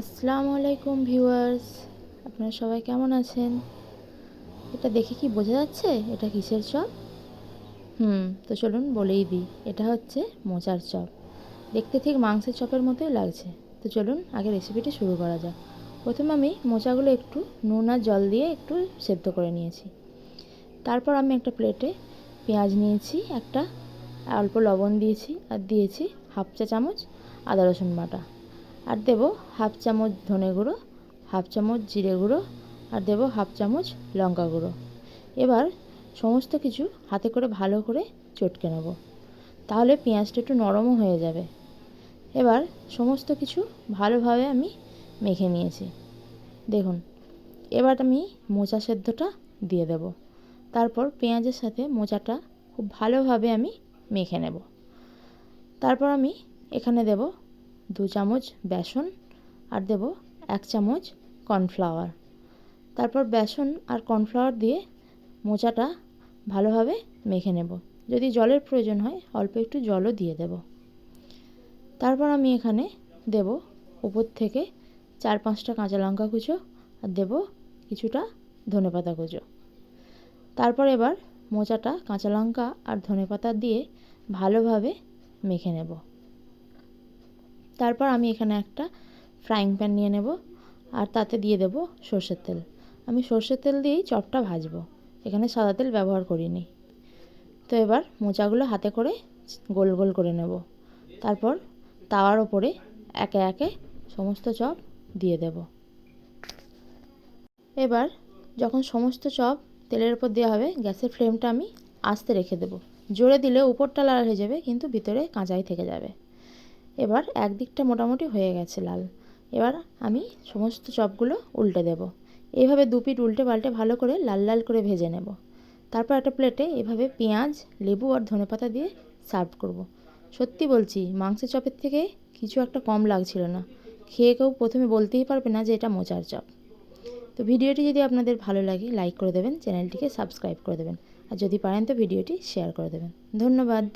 আসসালামু আলাইকুম ভিউয়ার্স। আপনারা সবাই কেমন আছেন? এটা দেখে কি বোঝা যাচ্ছে? এটা কিসের চপ? হুম, তো চলুন বলেই দিই। এটা হচ্ছে মোচার চপ। দেখতে ঠিক মাংসের চপের মতোই লাগছে। তো চলুন আগে রেসিপিটি শুরু করা যাক। প্রথমে আমি মোচাগুলো একটু নুন আর জল দিয়ে একটু সেদ্ধ করে নিয়েছি। তারপর আমি একটা প্লেটে পেঁয়াজ নিয়েছি, একটা অল্প লবণ দিয়েছি আর দিয়েছি হাফ চা চামচ আদা রসুন বাটা। আর দেবো হাফ চামচ ধনে গুঁড়ো, হাফ চামচ জিরে গুঁড়ো আর দেবো হাফ চামচ লঙ্কা গুঁড়ো। এবার সমস্ত কিছু হাতে করে ভালো করে চটকে নেব। তাহলে পেঁয়াজটা একটু নরমও হয়ে যাবে। এবার সমস্ত কিছু ভালোভাবে আমি মেখে নিয়েছি। দেখুন, এবার আমি মোচা সেদ্ধটা দিয়ে দেব। তারপর পেঁয়াজের সাথে মোচাটা খুব ভালোভাবে আমি মেখে নেব। তারপর আমি এখানে দেব দু চামচ বেসন আর দেব এক চামচ কর্নফ্লাওয়ার। তারপর বেসন আর কর্নফ্লাওয়ার দিয়ে মোচাটা ভালোভাবে মেখে নেব। যদি জলের প্রয়োজন হয়, অল্প একটু জলও দিয়ে দেব। তারপর আমি এখানে দেব উপর থেকে চার পাঁচটা কাঁচা লঙ্কা কুচো আর দেব কিছুটা ধনেপাতা কুচো। তারপর এবার মোচাটা কাঁচা লঙ্কা আর ধনেপাতা দিয়ে ভালোভাবে মেখে নেব। তারপর আমি এখানে একটা ফ্রাইং প্যান নিয়ে নেব আর তাতে দিয়ে দেব সর্ষের তেল। আমি সর্ষের তেল দিয়েই চপটা ভাজবো। এখানে সাদা তেল ব্যবহার করিনি। তো এবার মোচাগুলো হাতে করে গোল গোল করে নেব। তারপর তাওয়ার ওপরে একে একে সমস্ত চপ দিয়ে দেব। এবার যখন সমস্ত চপ তেলের উপর দেওয়া হবে, গ্যাসের ফ্লেমটা আমি আস্তে রেখে দেবো। জোরে দিলে উপরটা লাল হয়ে যাবে, কিন্তু ভিতরে কাঁচাই থেকে যাবে। এবার একদিকটা মোটামুটি হয়ে গেছে লাল। এবার আমি সমস্ত চপগুলো উল্টে দেব। এইভাবে দু পিঠ উল্টে পাল্টে ভালো করে লাল লাল করে ভেজে নেব। তারপর একটা প্লেটে এভাবে পেঁয়াজ, লেবু আর ধনেপাতা দিয়ে সার্ভ করব। সত্যি বলছি মাংসের চপের থেকে কিছু একটা কম লাগছিল না। খেয়ে কেউ প্রথমে বলতেই পারবে না যে এটা মোচার চপ। তো ভিডিওটি যদি আপনাদের ভালো লাগে, লাইক করে দেবেন, চ্যানেলটিকে সাবস্ক্রাইব করে দেবেন। আর যদি পারেন তো ভিডিওটি শেয়ার করে দেবেন। ধন্যবাদ।